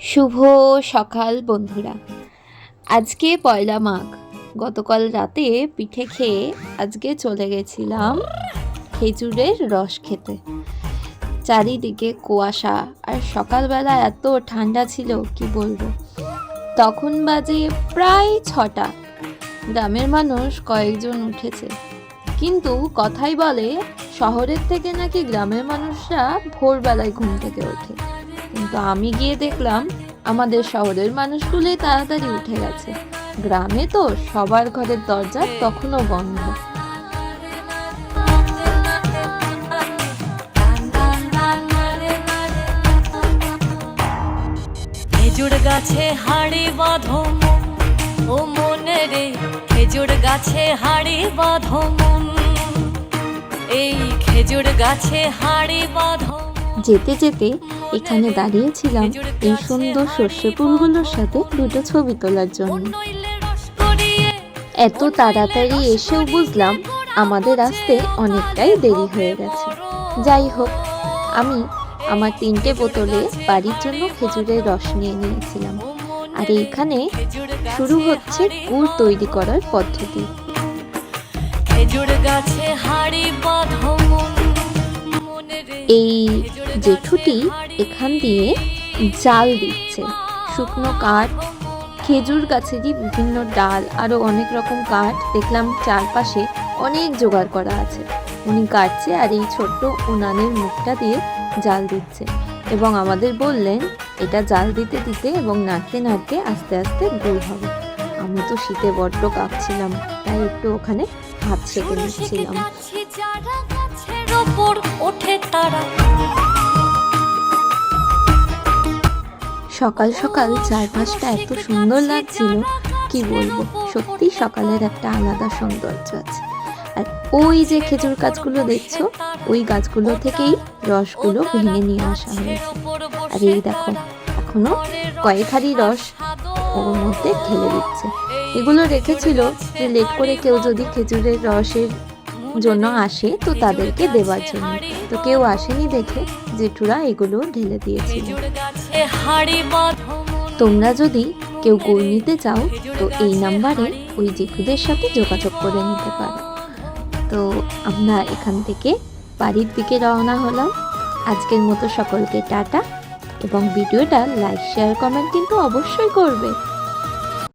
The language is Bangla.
শুভ সকাল, বন্ধুরা। আজকে পয়লা মাঘ। গতকাল রাতে পিঠে খেয়ে আজকে চলে গেছিলাম খেজুরের রস খেতে। চারিদিকে কুয়াশা আর সকালবেলা এত ঠান্ডা ছিল, কি বলব? তখন বাজে প্রায় ছটা। গ্রামের মানুষ কয়েকজন উঠেছে। কিন্তু কথাই বলে, শহরের থেকে নাকি গ্রামের মানুষরা ভোরবেলায় ঘুম থেকে ওঠে। কিন্তু আমি গিয়ে দেখলাম আমাদের শহরের মানুষগুলোই তাড়াতাড়ি উঠে গেছে গ্রামে তো সবার ঘরের দরজা তখনও বন্ধ খেজুর গাছে হাড়ি বাঁধো ও মনে রে, খেজুর গাছে হাড়ি বাঁধো মন এই খেজুর গাছে হাড়ি বাঁধো। যেতে যেতে এখানে দাঁড়িয়েছিলাম এই সুন্দর সর্ষে ফুলগুলোর সাথে দুটো ছবি তোলার জন্য। এত তাড়াতাড়ি এসেও বুঝলাম আমাদের আসতে অনেকটাই দেরি হয়ে গেছে। যাই হোক আমি আমার তিনটে বোতলে বাড়ির জন্য খেজুরের রস নিয়ে নিয়েছিলাম। আর এইখানে শুরু হচ্ছে গুড় তৈরি করার পদ্ধতি। এই জেঠুটি এখান দিয়ে জাল দিচ্ছে। শুকনো কাঠ, খেজুর গাছেরই বিভিন্ন ডাল, আরও অনেক রকম কাঠ। দেখলাম চারপাশে অনেক জোগাড় করা আছে। উনি কাটছে আর এই ছোট্ট উনানের মুখটা দিয়ে জাল দিচ্ছে এবং আমাদের বললেন, এটা জাল দিতে দিতে এবং নাড়তে নাড়তে আস্তে আস্তে গুড় হবে। আমি তো শীতে বড্ড কাঁপছিলাম, তাই একটু ওখানে হাত সেঁকে নিচ্ছিলাম। ওঠে তারা। সকাল সকাল চারপাশটা এত সুন্দর লাগছিল, কি বলব? সত্যি সকালের একটা আলাদা সৌন্দর্য আছে। আর ওই যে খেজুর গাছগুলো দেখছ, ওই গাছগুলো থেকেই রসগুলো ভেঙে নিয়ে আসা হয়েছে। আর এই দেখো, এখনও কয়েক হাড়ি রস ওর মধ্যে ঢেলে দিচ্ছে। এগুলো রেখেছিল যে লেট করে কেউ যদি খেজুরের রসের জন্য আসে তো তাদেরকে দেওয়ার জন্য। তো কেউ আসেনি দেখে জেঠুরা এগুলো ঢেলে দিয়েছিল। তোমরা যদি কেউ গোল নিতে চাও তো এই নাম্বারে ওই জেঠুদের সাথে যোগাযোগ করে নিতে পারো। তো আমরা এখান থেকে বাড়ির দিকে রওনা হলাম। আজকের মতো সকলকে টাটা এবং ভিডিওটা লাইক শেয়ার কমেন্ট কিন্তু অবশ্যই করবে।